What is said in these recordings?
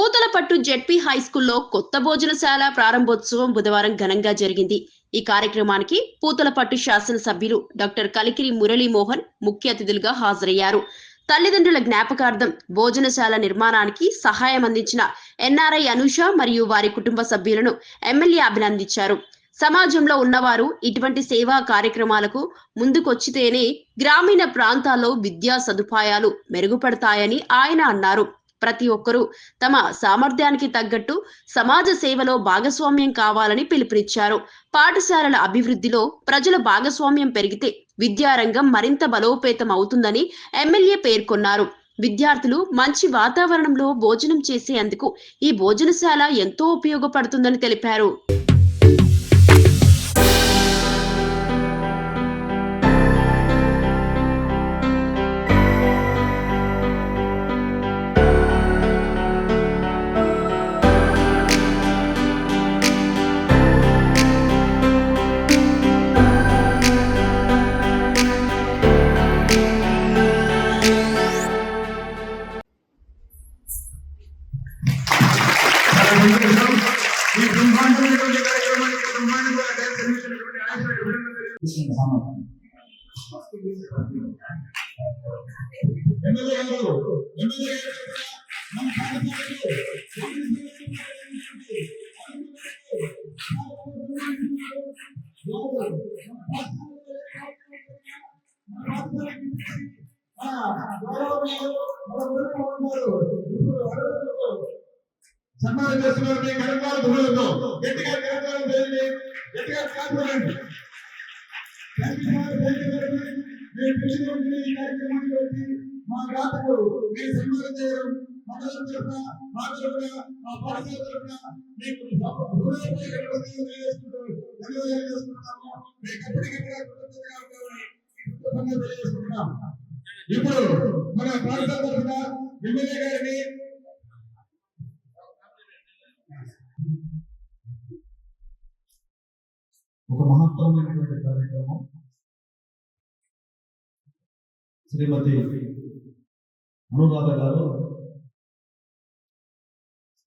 Puthalapattu ZP high స్కూల్లో కొత్త భోజనశాల ప్రారంభోత్సవం బుధవారం ఘనంగా జరిగింది. ఈ కార్యక్రమానికి పూతలపట్టు శాసనసభ్యులు డాక్టర్ కలికిరి మురళీమోహన్ ముఖ్య అతిథులుగా హాజరయ్యారు. తల్లిదండ్రుల జ్ఞాపకార్థం భోజనశాల నిర్మాణానికి సహాయం అందించిన ఎన్ఆర్ఐ అనూష మరియు వారి కుటుంబ సభ్యులను ఎమ్మెల్యే అభినందించారు. సమాజంలో ఉన్నవారు ఇటువంటి సేవా కార్యక్రమాలకు ముందుకొచ్చితేనే గ్రామీణ ప్రాంతాల్లో విద్యా సదుపాయాలు మెరుగుపడతాయని ఆయన అన్నారు. ప్రతి ఒక్కరూ తమ సామర్థ్యానికి తగ్గట్టు సమాజ సేవలో భాగస్వామ్యం కావాలని పిలుపునిచ్చారు. పాఠశాలల అభివృద్ధిలో ప్రజల భాగస్వామ్యం పెరిగితే విద్యారంగం మరింత బలోపేతం అవుతుందని ఎమ్మెల్యే పేర్కొన్నారు. విద్యార్థులు మంచి వాతావరణంలో భోజనం చేసేందుకు ఈ భోజనశాల ఎంతో ఉపయోగపడుతుందని తెలిపారు. ఈ సన్మానం చేస్తున్నారు మీ కరకాల ధ్వనులతో గట్టిగా కరకాలం చేయండి గట్టిగా కాపాడండి మేము పిలిచినటువంటి ఈ మా దాతకు మీరు సన్మానం చేయడం మండలం తరఫున మా తరఫున మా పాఠశాల తరఫున మీకు హృదయపూర్వక మీకు ఎప్పటికీ కృతజ్ఞతగా ఉంటామని ఇప్పుడు మన పాఠశాల తరఫున ఎమ్మెల్యే గారిని ఒక మహత్తరమైనటువంటి కార్యక్రమం. శ్రీమతి అనురాధ గారు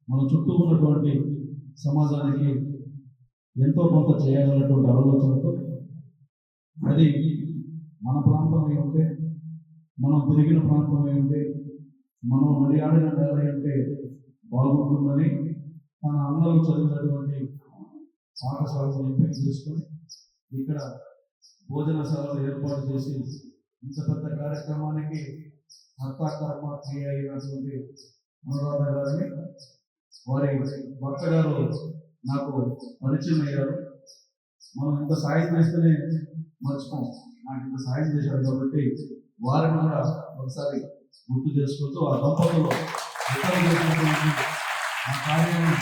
మన చుట్టూ ఉన్నటువంటి సమాజానికి ఎంతో కొంత చేయాలన్నటువంటి ఆలోచనతో అది మన ప్రాంతం అయి ఉంటే మనం తిరిగిన ప్రాంతం అయి ఉంటే మనం నడియాడిన నేల అయి ఉంటే బాగుంటుందని తన అన్నలు చదివినటువంటి పాఠశాలను ఎంపిక చేసుకొని ఇక్కడ భోజనశాలలు ఏర్పాటు చేసి ఇంత పెద్ద కార్యక్రమానికి హర్తాకర్మ క్రియ అయినటువంటి అనురాధ గారిని వారి భర్త గారు నాకు పరిచయం అయ్యారు. మనం ఇంత సాయం చేస్తేనే మర్చిపోం. నాకు ఇంత సాయం చేశారు కాబట్టి వారిని కూడా ఒకసారి గుర్తు చేసుకుంటూ ఆ దంపతులు ఆ కార్యాన్ని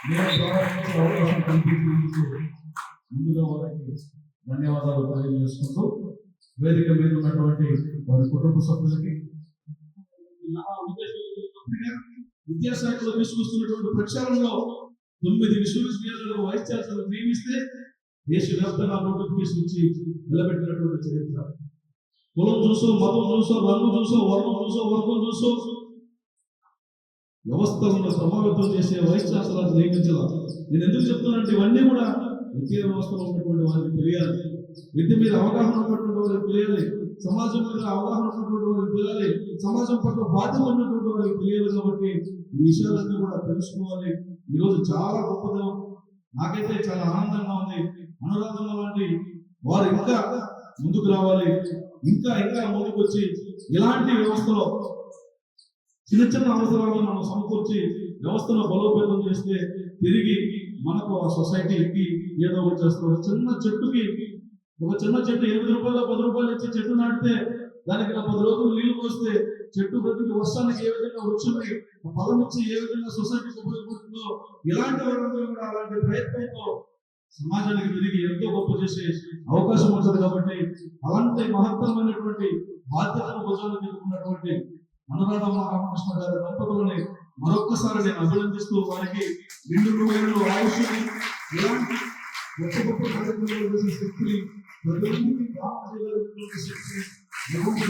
అవకాశం కల్పించినందుకు ముందుగా వారికి ధన్యవాదాలు తెలియజేసుకుంటూ వేదిక మీద ఉన్నటువంటి వారి కుటుంబ సభ్యులకి విద్యాశాఖలో తీసుకొస్తున్నటువంటి ప్రక్షాళనలో తొమ్మిది విశ్వవిద్యాలయాలకు వైస్ ఛాన్సలర్ నియమిస్తే దేశవ్యాప్తంగా నోటిఫికేషన్ ఇచ్చి నిలబెట్టినటువంటి చరిత్ర. కులం చూసో మతం చూసో రంగు చూసో వర్ణం చూసో వర్గం చూసో. వ్యవస్థలను ప్రభావితం చేసే వైస్ ఛాన్సలర్ నియమించాల నేను ఎందుకు చెప్తున్నానంటే ఇవన్నీ కూడా విద్య వ్యవస్థలో ఉన్నటువంటి వారికి తెలియాలి. విద్య మీద అవగాహన ఉన్నటువంటి వారికి తెలియాలి. సమాజం మీద అవగాహన ఉన్నటువంటి వారికి తెలియాలి. సమాజం పట్ల బాధ్యత ఉన్నటువంటి వారికి తెలియాలి కాబట్టి ఈ విషయాలన్నీ కూడా తెలుసుకోవాలి. ఈరోజు చాలా గొప్పదనం. నాకైతే చాలా ఆనందంగా ఉంది. అనురాధన లాంటి వారు ఇంకా ముందుకు రావాలి. ఇంకా ఇంకా ముందుకు వచ్చి ఇలాంటి వ్యవస్థలో చిన్న చిన్న అవసరాలను మనం సమకూర్చి వ్యవస్థను బలోపేతం చేస్తే తిరిగి మనకు ఆ సొసైటీకి ఏదో ఒకటి చేస్తాం ఒక చిన్న చెట్టుకి ఒక చిన్న చెట్టు ఎనిమిది రూపాయలు పది రూపాయలు ఇచ్చి చెట్టు నాటితే దానికి పది రోజులు నీళ్ళు పోస్తే చెట్టు బ్రతికి వర్షానికి ఏ విధంగా వృక్షమే ఫలం ఇచ్చి ఏ విధంగా సొసైటీకి ఉపయోగపడుతుందో ఇలాంటి వారందరూ కూడా అలాంటి ప్రయత్నంతో సమాజానికి తిరిగి ఎంతో గొప్ప చేసే అవకాశం ఉంటుంది కాబట్టి అలాంటి మహత్తరమైనటువంటి బాధ్యతను భుజాలకు తీసుకున్నటువంటి అనురాధమ్మ రామకృష్ణ గారి దంపతులని మరొక్కసారి నేను అభినందిస్తూ వారికి నిండు నూరేళ్ళు ఆయుష్ని ఎలాంటి గొప్ప గొప్ప కార్యక్రమాలు చేసే శక్తిని ప్రజలందరికీ శక్తిని ఎవరు